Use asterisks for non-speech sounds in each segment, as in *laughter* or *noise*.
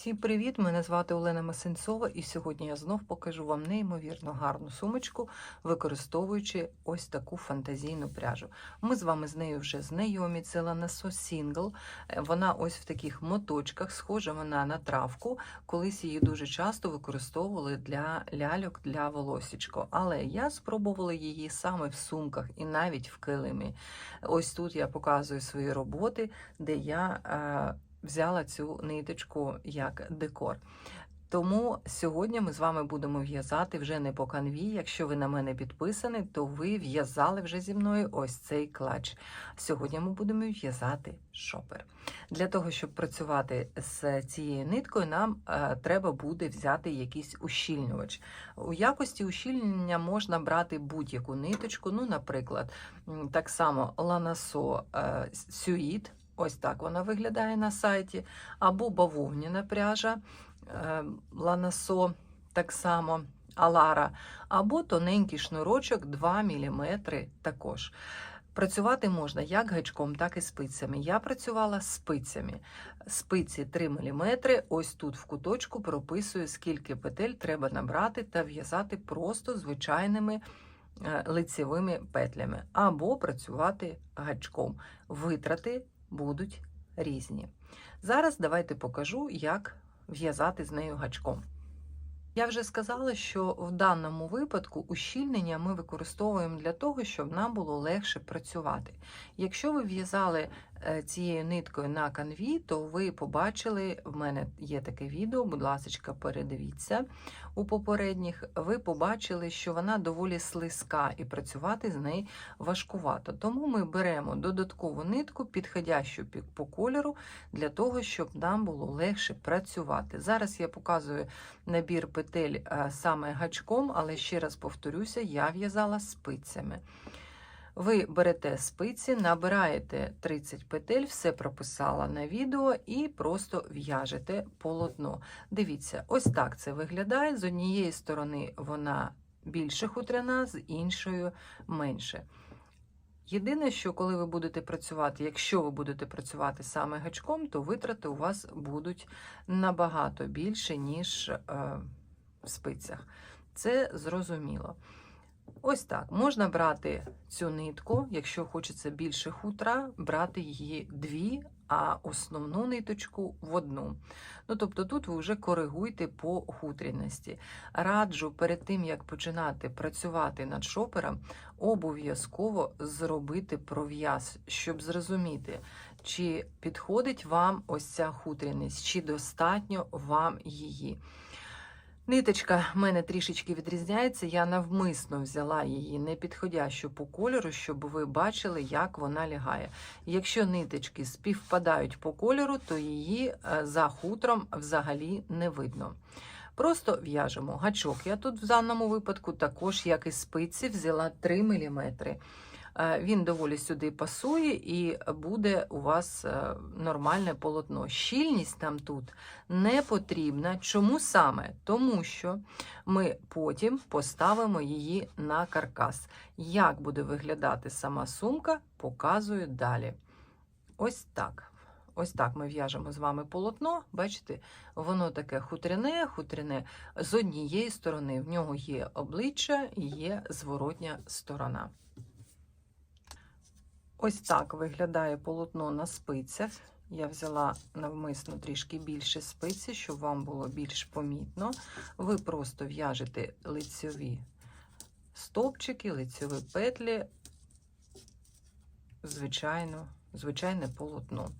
Всім привіт! Мене звати Олена Масенцова, і сьогодні я знов покажу вам неймовірно гарну сумочку, використовуючи ось таку фантазійну пряжу. Ми з вами з нею вже знайомі. Це Ланасо Сінгл. Вона ось в таких моточках, схожа вона на травку. Колись її дуже часто використовували для ляльок для волосічко. Але я спробувала її саме в сумках і навіть в килимі. Ось тут я показую свої роботи, де я. Взяла цю ниточку як декор. Тому сьогодні ми з вами будемо в'язати вже не по канві. Якщо ви на мене підписані, то ви в'язали вже зі мною ось цей клач. Сьогодні ми будемо в'язати шопер. Для того, щоб працювати з цією ниткою, нам е, треба буде взяти якийсь ущільнювач. У якості ущільнення можна брати будь-яку ниточку. Ну, наприклад, так само ланасо е, сюїт. Ось так вона виглядає на сайті. Або бавовняна пряжа е, ланасо, так само алара, або тоненький шнурочок 2 мм також. Працювати можна як гачком, так і спицями. Я працювала спицями. Спиці 3 мм. Ось тут в куточку прописую, скільки петель треба набрати та в'язати просто звичайними е, лицевими петлями, або працювати гачком. Витрати будуть різні. Зараз давайте покажу, як в'язати з нею гачком. Я вже сказала, що в даному випадку ущільнення ми використовуємо для того, щоб нам було легше працювати. Якщо ви в'язали цією ниткою на канві, то ви побачили, в мене є таке відео, будь ласка, передивіться у попередніх, ви побачили, що вона доволі слизька і працювати з нею важкувато. Тому ми беремо додаткову нитку, підходящу пі- по кольору, для того, щоб нам було легше працювати. Зараз я показую набір петель е, саме гачком, але ще раз повторюся, я в'язала спицями. Ви берете спиці, набираєте 30 петель, все прописала на відео і просто в'яжете полотно. Дивіться, ось так це виглядає. З однієї сторони вона більше хутряна, з іншою менше. Єдине, що коли ви будете працювати, якщо ви будете працювати саме гачком, то витрати у вас будуть набагато більше, ніж е, в спицях. Це зрозуміло. Ось так. Можна брати цю нитку, якщо хочеться більше хутра, брати її дві, а основну ниточку в одну. Ну, тобто тут ви вже коригуйте по хутряності. Раджу перед тим, як починати працювати над шопером, обов'язково зробити пров'яз, щоб зрозуміти, чи підходить вам ось ця хутряність, чи достатньо вам її. Ниточка в мене трішечки відрізняється. Я навмисно взяла її не підходящу по кольору, щоб ви бачили, як вона лягає. Якщо ниточки співпадають по кольору, то її е, за хутром взагалі не видно. Просто в'яжемо гачок. Я тут в даному випадку також, як і спиці, взяла 3 мм. Він доволі сюди пасує і буде у вас е, нормальне полотно. Щільність нам тут не потрібна. Чому саме? Тому що ми потім поставимо її на каркас. Як буде виглядати сама сумка, показую далі. Ось так. Ось так ми в'яжемо з вами полотно. Бачите, воно таке хутряне, хутряне. З однієї сторони в нього є обличчя і є зворотня сторона. Ось так виглядає полотно на спицях. Я взяла навмисно трішки більше спиці, щоб вам було більш помітно. Ви просто в'яжете лицьові стовпчики, лицьові петлі, звичайно, звичайне полотно.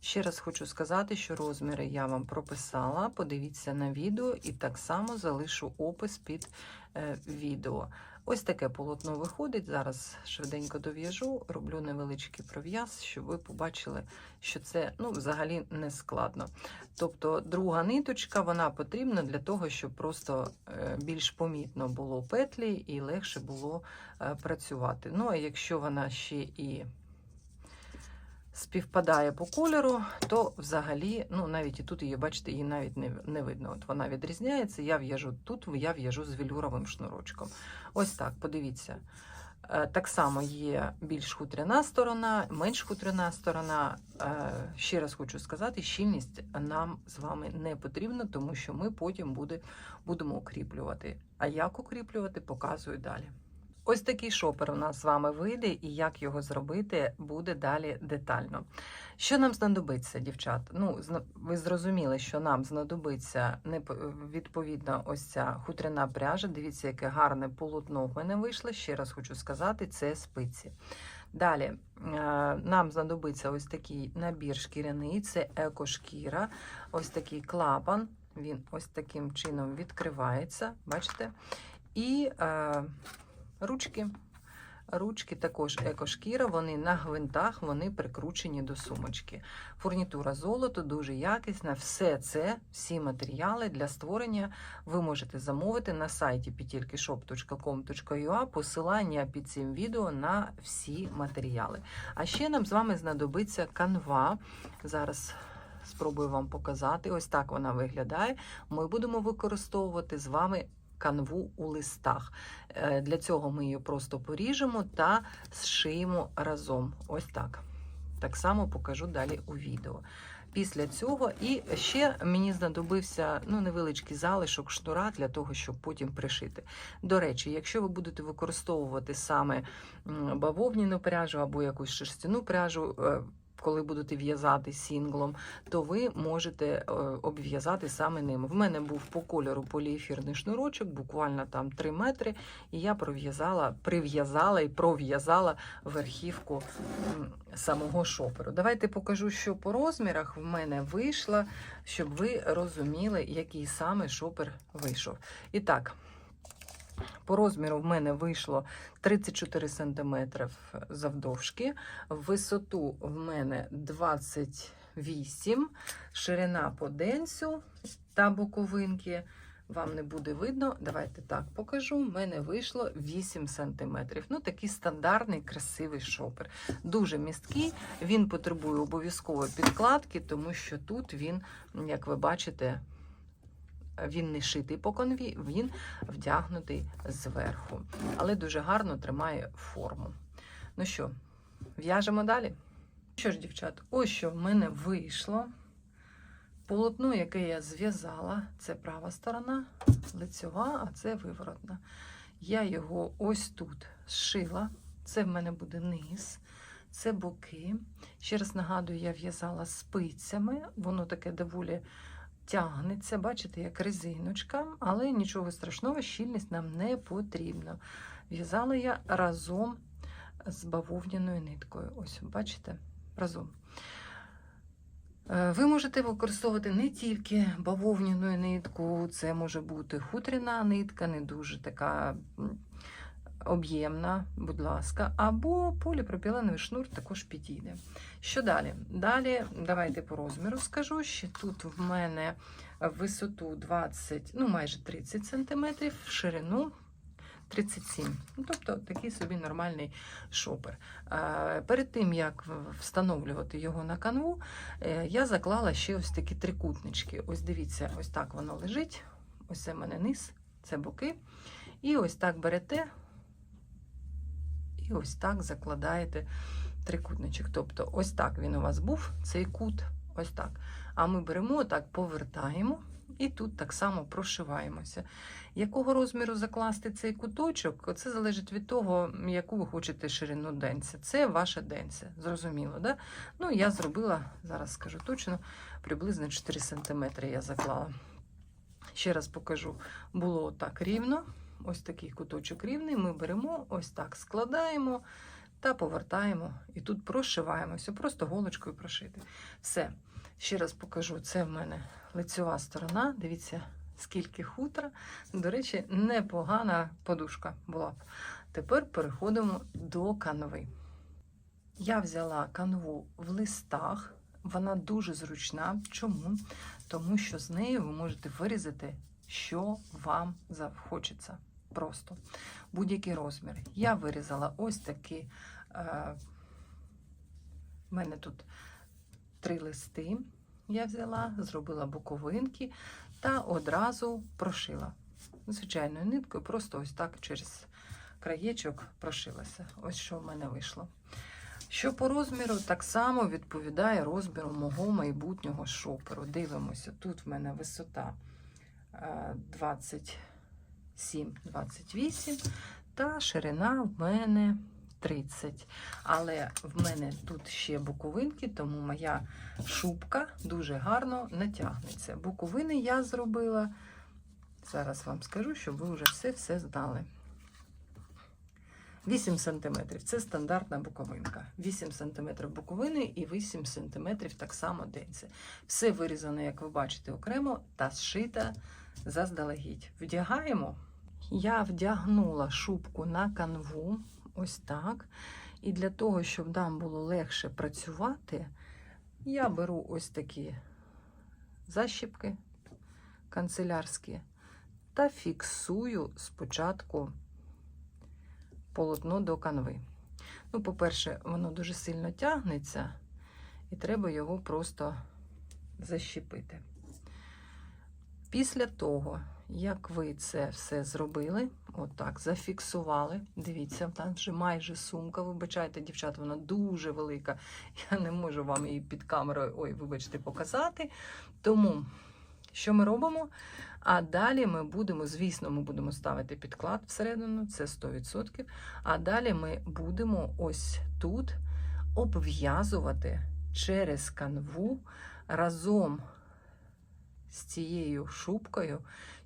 Ще раз хочу сказати, що розміри я вам прописала. Подивіться на відео і так само залишу опис під е, відео. Ось таке полотно виходить. Зараз швиденько дов'яжу, роблю невеличкий пров'яз, щоб ви побачили, що це ну, взагалі не складно. Тобто, друга ниточка вона потрібна для того, щоб просто е, більш помітно було петлі і легше було е, працювати. Ну, а якщо вона ще і співпадає по кольору, то взагалі, ну навіть і тут її, бачите, її навіть не, не видно. От вона відрізняється. Я в'яжу тут, я в'яжу з велюровим шнурочком. Ось так, подивіться. Е, Так само є більш хутряна сторона, менш хутряна сторона. Е, Ще раз хочу сказати, щільність нам з вами не потрібна, тому що ми потім буде, будемо укріплювати. А як укріплювати, показую далі. Ось такий шопер у нас з вами вийде, і як його зробити, буде далі детально. Що нам знадобиться, дівчат? Ну, ви зрозуміли, що нам знадобиться відповідно ось ця хутряна пряжа. Дивіться, яке гарне полотно в мене вийшло. Ще раз хочу сказати, це спиці. Далі е, нам знадобиться ось такий набір шкіряний, це екошкіра, ось такий клапан. Він ось таким чином відкривається, бачите? І е, ручки. Ручки також екошкіра, вони на гвинтах, вони прикручені до сумочки. Фурнітура золото дуже якісна. Все це, всі матеріали для створення ви можете замовити на сайті petilkishop.com.ua посилання під цим відео на всі матеріали. А ще нам з вами знадобиться канва. Зараз спробую вам показати. Ось так вона виглядає. Ми будемо використовувати з вами канву у листах. Е, Для цього ми її просто поріжемо та зшиємо разом. Ось так. Так само покажу далі у відео. Після цього і ще мені знадобився ну, невеличкий залишок шнура для того, щоб потім пришити. До речі, якщо ви будете використовувати саме м, бавовняну пряжу або якусь шерстяну пряжу, е, коли будете в'язати сінглом, то ви можете е, обв'язати саме ним. В мене був по кольору поліефірний шнурочок, буквально там 3 метри, і я пров'язала, прив'язала і пров'язала верхівку самого шоперу. Давайте покажу, що по розмірах в мене вийшло, щоб ви розуміли, який саме шопер вийшов. І так. По розміру в мене вийшло 34 см завдовжки, висоту в мене 28, ширина по денцю та боковинки. Вам не буде видно. Давайте так покажу. В мене вийшло 8 см. Ну, такий стандартний красивий шопер. Дуже місткий. Він потребує обов'язкової підкладки, тому що тут він, як ви бачите, він не шитий по конві, він вдягнутий зверху. Але дуже гарно тримає форму. Ну що, в'яжемо далі? Що ж, дівчат, ось що в мене вийшло. Полотно, яке я зв'язала, це права сторона, лицьова, а це виворотна. Я його ось тут зшила. Це в мене буде низ, це боки. Ще раз нагадую, я в'язала спицями, воно таке доволі тягнеться, бачите, як резиночка, але нічого страшного, щільність нам не потрібна. В'язала я разом з бавовняною ниткою. Ось, бачите, разом. Е, Ви можете використовувати не тільки бавовняну нитку, це може бути хутряна нитка, не дуже така об'ємна, будь ласка, або поліпропіленовий шнур також підійде. Що далі? Далі, давайте по розміру скажу, що тут в мене висоту 20, ну майже 30 см, ширину 37. Ну, тобто такий собі нормальний шопер. Перед тим, як встановлювати його на канву, е, я заклала ще ось такі трикутнички. Ось дивіться, ось так воно лежить. Ось це в мене низ, це боки. І ось так берете, і ось так закладаєте трикутничок. Тобто, ось так він у вас був, цей кут, ось так. А ми беремо, так повертаємо. І тут так само прошиваємося. Якого розміру закласти цей куточок, це залежить від того, яку ви хочете ширину денця. Це ваша денця, зрозуміло, да? Ну, я зробила, зараз скажу точно, приблизно 4 см я заклала. Ще раз покажу, було так рівно. Ось такий куточок рівний. Ми беремо, ось так складаємо та повертаємо. І тут прошиваємося, просто голочкою прошити. Все. Ще раз покажу, це в мене лицьова сторона. Дивіться, скільки хутра. До речі, непогана подушка була б. Тепер переходимо до канви. Я взяла канву в листах. Вона дуже зручна. Чому? Тому що з нею ви можете вирізати, що вам захочеться просто будь-який розмір. Я вирізала ось такі, е, в мене тут три листи я взяла, зробила боковинки та одразу прошила. Звичайною ниткою, просто ось так через краєчок прошилася. Ось що в мене вийшло. Що по розміру, так само відповідає розміру мого майбутнього шоперу. Дивимося, тут в мене висота е, 20. 7,28. Та ширина в мене 30. Але в мене тут ще буковинки, тому моя шубка дуже гарно натягнеться. Буковини я зробила. Зараз вам скажу, щоб ви вже все-все знали. 8 см це стандартна буковинка. 8 см буковини і 8 см так само денці. Все вирізано, як ви бачите, окремо та зшита заздалегідь. Вдягаємо. Я вдягнула шубку на канву, ось так. І для того, щоб нам було легше працювати, я беру ось такі защіпки канцелярські та фіксую спочатку полотно до канви. Ну, по-перше, воно дуже сильно тягнеться, і треба його просто защепити. Після того, як ви це все зробили, отак, зафіксували, дивіться, там вже майже сумка. Вибачайте, дівчата, вона дуже велика. *laughs* Я не можу вам її під камерою, ой, вибачте, показати. Тому, що ми робимо? А далі ми будемо, звісно, ми будемо ставити підклад всередину, це 100%. А далі ми будемо ось тут обв'язувати через канву разом з цією шубкою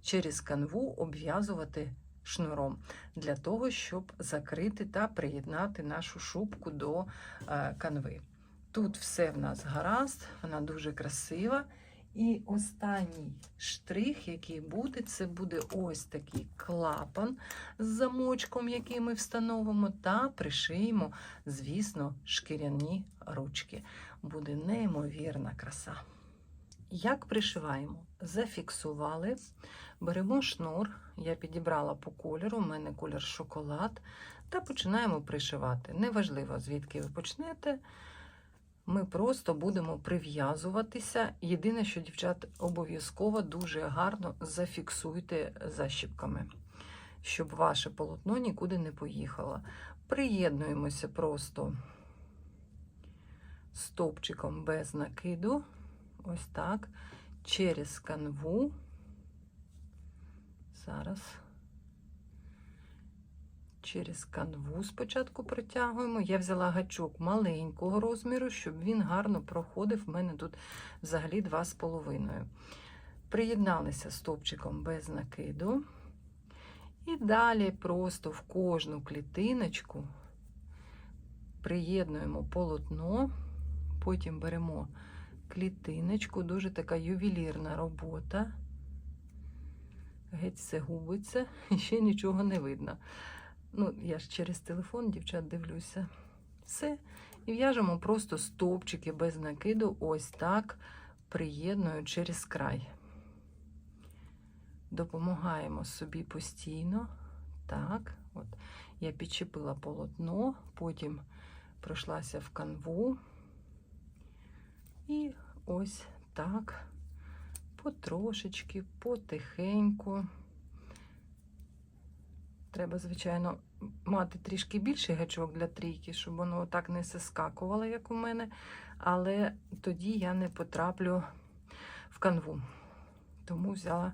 через канву обв'язувати шнуром для того, щоб закрити та приєднати нашу шубку до е, канви. Тут все в нас гаразд, вона дуже красива. І останній штрих, який буде, це буде ось такий клапан з замочком, який ми встановимо, та пришиємо, звісно, шкіряні ручки. Буде неймовірна краса. Як пришиваємо? Зафіксували, беремо шнур, я підібрала по кольору, у мене колір шоколад, та починаємо пришивати. Неважливо, звідки ви почнете. Ми просто будемо прив'язуватися. Єдине, що дівчат обов'язково дуже гарно зафіксуйте защіпками, щоб ваше полотно нікуди не поїхало. Приєднуємося просто стовпчиком без накиду. Ось так. Через канву. Зараз. Через канву спочатку протягуємо. Я взяла гачок маленького розміру, щоб він гарно проходив. У мене тут взагалі 2,5. Приєдналися стовпчиком без накиду. І далі просто в кожну клітиночку приєднуємо полотно, потім беремо клітиночку, дуже така ювелірна робота. Геть все губиться, і *laughs* ще нічого не видно. Ну, я ж через телефон, дівчат, дивлюся. Все. І в'яжемо просто стовпчики без накиду, ось так, приєдную через край. Допомагаємо собі постійно. Так, от я підчепила полотно, потім пройшлася в канву. І ось так, потрошечки, потихеньку. Треба, звичайно, мати трішки більший гачок для трійки, щоб воно так не соскакувало, як у мене. Але тоді я не потраплю в канву. Тому взяла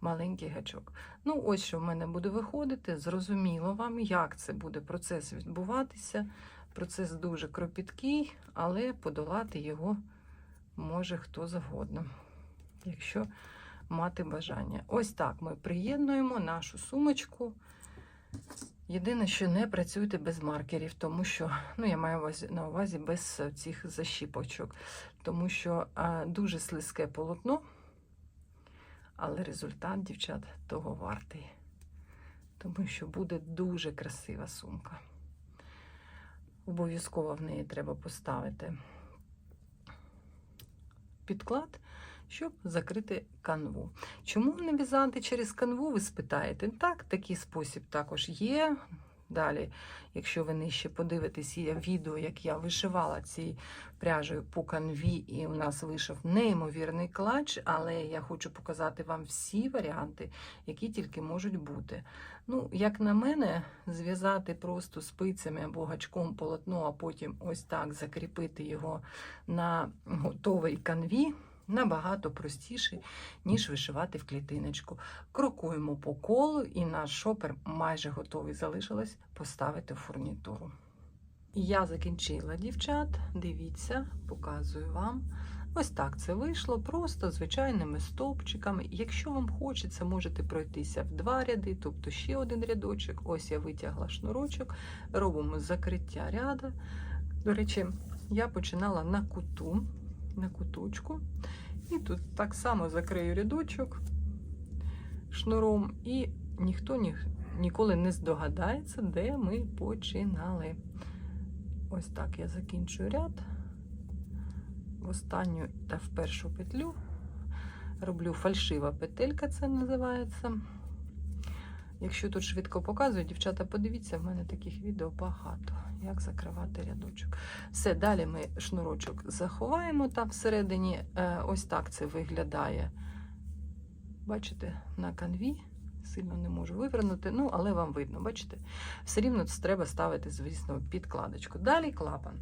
маленький гачок. Ну, ось що в мене буде виходити. Зрозуміло вам, як це буде процес відбуватися. Процес дуже кропіткий, але подолати його може хто завгодно, якщо мати бажання. Ось так ми приєднуємо нашу сумочку. Єдине, що не працюйте без маркерів, тому що, ну, я маю на увазі без цих защіпочок, тому що а, дуже слизьке полотно, але результат, дівчат, того вартий. Тому що буде дуже красива сумка. Обов'язково в неї треба поставити підклад, щоб закрити канву. Чому не в'язати через канву, ви спитаєте? Так, такий спосіб також є. Далі, якщо ви нижче подивитесь, є відео, як я вишивала цією пряжею по канві, і у нас вийшов неймовірний клач, але я хочу показати вам всі варіанти, які тільки можуть бути. Ну, як на мене, зв'язати просто спицями або гачком полотно, а потім ось так закріпити його на готовій канві. Набагато простіше, ніж вишивати в клітиночку. Крокуємо по колу, і наш шопер майже готовий. Залишилось поставити в фурнітуру. Я закінчила, дівчат. Дивіться, показую вам. Ось так це вийшло, просто звичайними стовпчиками. Якщо вам хочеться, можете пройтися в два ряди, тобто ще один рядочок. Ось я витягла шнурочок, робимо закриття ряда. До речі, я починала на куту, на куточку. І тут так само закрию рядочок шнуром, і ніхто ні, ніколи не здогадається, де ми починали. Ось так я закінчую ряд. В останню та в першу петлю роблю фальшива петелька, це називається. Якщо тут швидко показую, дівчата, подивіться, в мене таких відео багато, як закривати рядочок. Все, далі ми шнурочок заховаємо там всередині. Е, Ось так це виглядає. Бачите, на канві. Сильно не можу вивернути, ну, але вам видно, бачите? Все рівно це треба ставити, звісно, підкладочку. Далі клапан.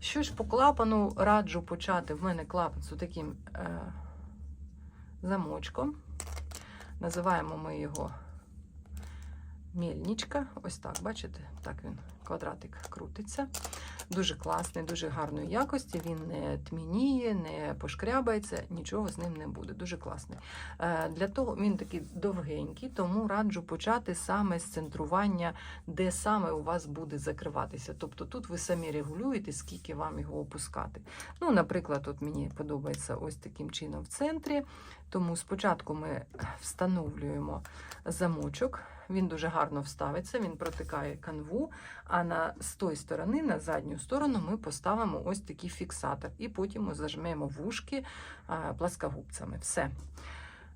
Що ж по клапану раджу почати. В мене клапан з таким е, замочком. Називаємо ми його мельничка. Ось так, бачите? Так він квадратик крутиться. Дуже класний, дуже гарної якості. Він не тмініє, не пошкрябається, нічого з ним не буде. Дуже класний. Е, Для того він такий довгенький, тому раджу почати саме з центрування, де саме у вас буде закриватися. Тобто тут ви самі регулюєте, скільки вам його опускати. Ну, наприклад, от мені подобається ось таким чином в центрі. Тому спочатку ми встановлюємо замочок. Він дуже гарно вставиться, він протикає канву. А на з тої сторони, на задню сторону, ми поставимо ось такий фіксатор, і потім зажмемо вушки пласкогубцями. Все.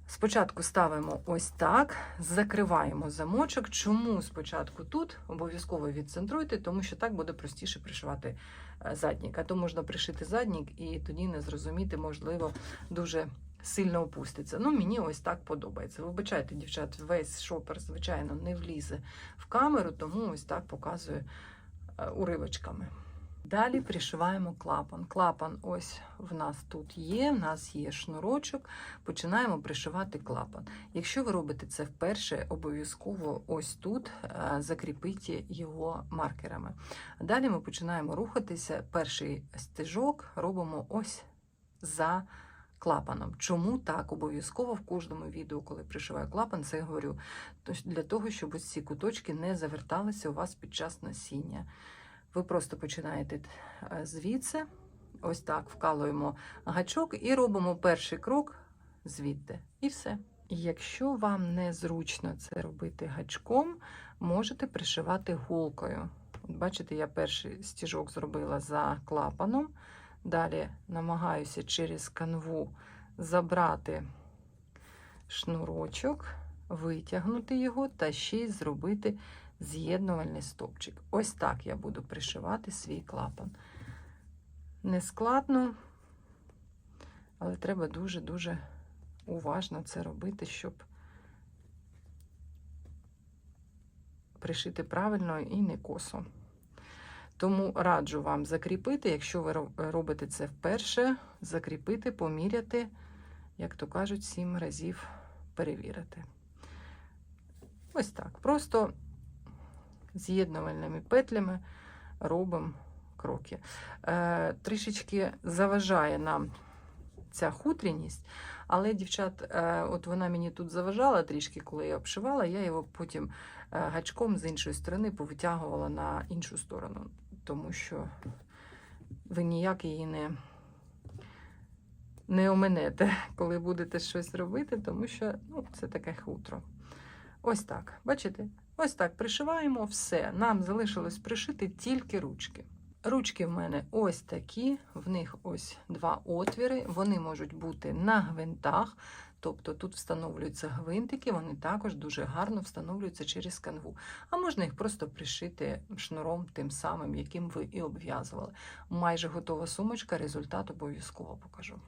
Спочатку ставимо ось так, закриваємо замочок. Чому спочатку тут обов'язково відцентруйте, тому що так буде простіше пришивати е, заднік. А то можна пришити заднік і тоді не зрозуміти, можливо, дуже сильно опуститься. Ну, мені ось так подобається. Вибачайте, дівчат, весь шопер, звичайно, не влізе в камеру, тому ось так показую е, уривочками. Далі пришиваємо клапан. Клапан ось в нас тут є, в нас є шнурочок. Починаємо пришивати клапан. Якщо ви робите це вперше, обов'язково ось тут е, закріпіть його маркерами. Далі ми починаємо рухатися. Перший стежок робимо ось за клапаном. Чому так? Обов'язково в кожному відео, коли пришиваю клапан, це я говорю. Для того, щоб ось ці куточки не заверталися у вас під час носіння. Ви просто починаєте е, звідси, ось так вкалуємо гачок і робимо перший крок звідти. І все. Якщо вам незручно це робити гачком, можете пришивати голкою. От бачите, я перший стіжок зробила за клапаном. Далі намагаюся через канву забрати шнурочок, витягнути його та ще й зробити з'єднувальний стовпчик. Ось так я буду пришивати свій клапан. Нескладно, але треба дуже-дуже уважно це робити, щоб пришити правильно і не косо. Тому раджу вам закріпити, якщо ви робите це вперше, закріпити, поміряти, як то кажуть, сім разів перевірити. Ось так. Просто з'єднувальними петлями робимо кроки. Е, Трішечки заважає нам ця хутряність, але, дівчат, е, от вона мені тут заважала трішки, коли я обшивала, я його потім е, гачком з іншої сторони повитягувала на іншу сторону, тому що ви ніяк її не. Не оминете, *laughs* коли будете щось робити, тому що ну, це таке хутро. Ось так. Бачите? Ось так пришиваємо все. Нам залишилось пришити тільки ручки. Ручки в мене ось такі, в них ось два отвіри. Вони можуть бути на гвинтах, тобто тут встановлюються гвинтики, вони також дуже гарно встановлюються через канву. А можна їх просто пришити шнуром тим самим, яким ви і обв'язували. Майже готова сумочка, результат обов'язково покажу.